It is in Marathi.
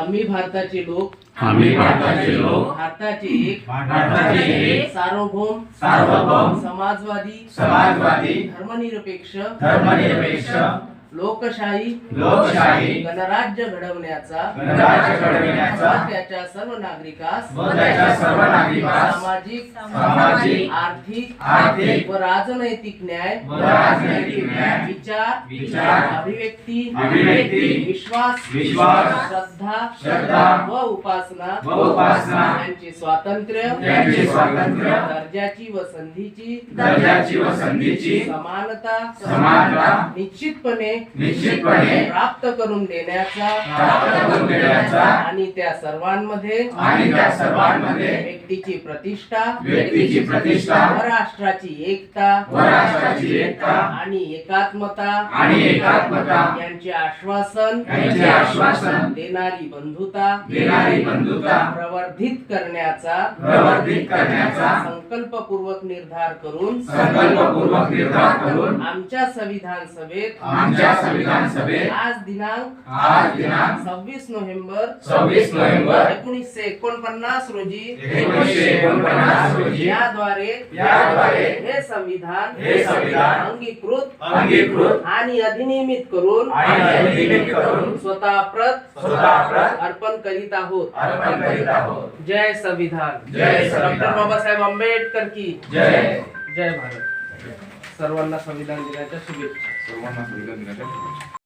आम्ही भारताचे लोक. आम्ही भारताचे लोक. भारताचे एक. भारताचे एक. सार्वभौम. सार्वभौम. समाजवादी. समाजवादी. धर्मनिरपेक्ष. धर्मनिरपेक्ष. लोकशाही लोकशाही गणराज्य घडवण्याचा गणराज्य घडविण्याचा व त्याच्या सर्व नागरिकास व त्याच्या सर्व नागरिकास सामाजिक सामाजिक आर्थिक आर्थिक व राजनैतिक न्याय व राजनैतिक न्याय विचार विचार अभिव्यक्ती अभिव्यक्ती विश्वास विश्वास श्रद्धा श्रद्धा व उपासना व उपासना यांचे स्वातंत्र्य यांचे स्वातंत्र्य दर्जाची व संधीची दर्जाची व संधीची समानता समानता निश्चितपणे निश्चितपणे प्राप्त करून देण्याचा प्राप्त करून देण्याचा आणि त्या सर्वांमध्ये आणि त्या सर्वांमध्ये व्यक्तीची प्रतिष्ठा व्यक्तीची प्रतिष्ठा व राष्ट्राची एकता व राष्ट्राची एकता आणि एकात्मता आणि एकात्मता यांचे आश्वासन यांचे आश्वासन देणारी बंधुता देणारी बंधुता प्रवर्धित करण्याचा प्रवर्धित करण्याचा संकल्पपूर्वक निर्धार करून संकल्पपूर्वक निर्धार करून आमच्या संविधान सभेत आमच्या संविधान सभेत आज दिनांक आज दिनांक सव्वीस नोव्हेंबर सव्वीस नोव्हेंबर एकोणीसशे एकोणपन्नास रोजी एकोणीसशे एकोणपन्नास रोजी याद्वारे याद्वारे हे संविधान हे संविधान अंगीकृत अंगीकृत आणि अधिनियमित करून आणि अधिनियमित करून स्वतः प्रत स्वतः प्रत अर्पण करीत आहोत. अर्पण करीत आहोत. जय संविधान. जय संविधान. डॉक्टर बाबासाहेब आंबेडकर की जय. जय भारत. सर्वांना संविधान दिनाच्या शुभेच्छा. सर्वांना संविधान दिनाच्या शुभेच्छा.